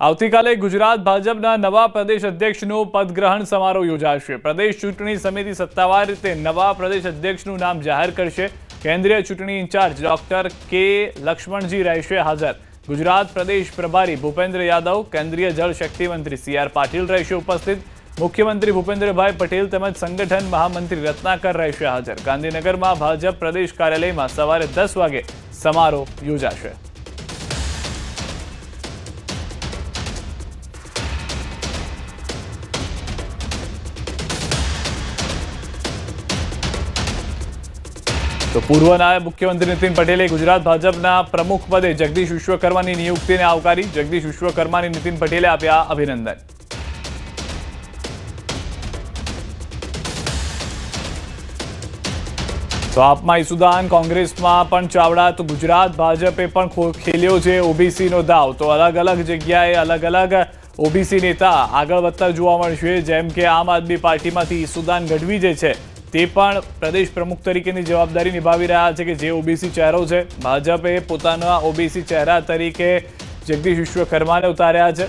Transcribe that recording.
આવતીકાલે ગુજરાત ભાજપના નવા પ્રદેશ અધ્યક્ષનો પદગ્રહણ સમારોહ યોજાશે. પ્રદેશ ચૂંટણી સમિતિ સત્તાવાર રીતે નવા પ્રદેશ અધ્યક્ષનું નામ જાહેર કરશે. કેન્દ્રીય ચૂંટણી ઇન્ચાર્જ ડોક્ટર કે લક્ષ્મણજી રહેશે હાજર. ગુજરાત પ્રદેશ પ્રભારી ભૂપેન્દ્ર યાદવ, કેન્દ્રીય જળ શક્તિ મંત્રી સી આર પાટીલ રહેશે ઉપસ્થિત. મુખ્યમંત્રી ભૂપેન્દ્રભાઈ પટેલ તેમજ સંગઠન મહામંત્રી રત્નાકર રહેશે હાજર. ગાંધીનગરમાં ભાજપ પ્રદેશ કાર્યાલયમાં સવારે દસ વાગે સમારોહ યોજાશે. તો પૂર્વ નાયબ મુખ્યમંત્રી નીતિન પટેલે ગુજરાત ભાજપના પ્રમુખ પદે જગદીશ વિશ્વકર્માની નિયુક્તિને આવકારી જગદીશ વિશ્વકર્માને નીતિન પટેલે આપ્યા અભિનંદન. તો આપમાં ઈસુદાન કોંગ્રેસમાં પણ ચાવડા તો ગુજરાત ભાજપે પણ ખેલ્યો છે ઓબીસીનો દાવ. તો અલગ અલગ જગ્યાએ અલગ અલગ ઓબીસી નેતા આગળ વધતા જોવા મળશે, જેમ કે આમ આદમી પાર્ટીમાંથી ઈસુદાન ગઢવી જે છે તે પણ પ્રદેશ પ્રમુખ તરીકેની જવાબદારી નિભાવી રહ્યા છે કે જે ઓબીસી ચહેરો છે. ભાજપે પોતાના ઓબીસી ચહેરા તરીકે જગદીશ વિશ્વકર્માને ઉતાર્યા છે.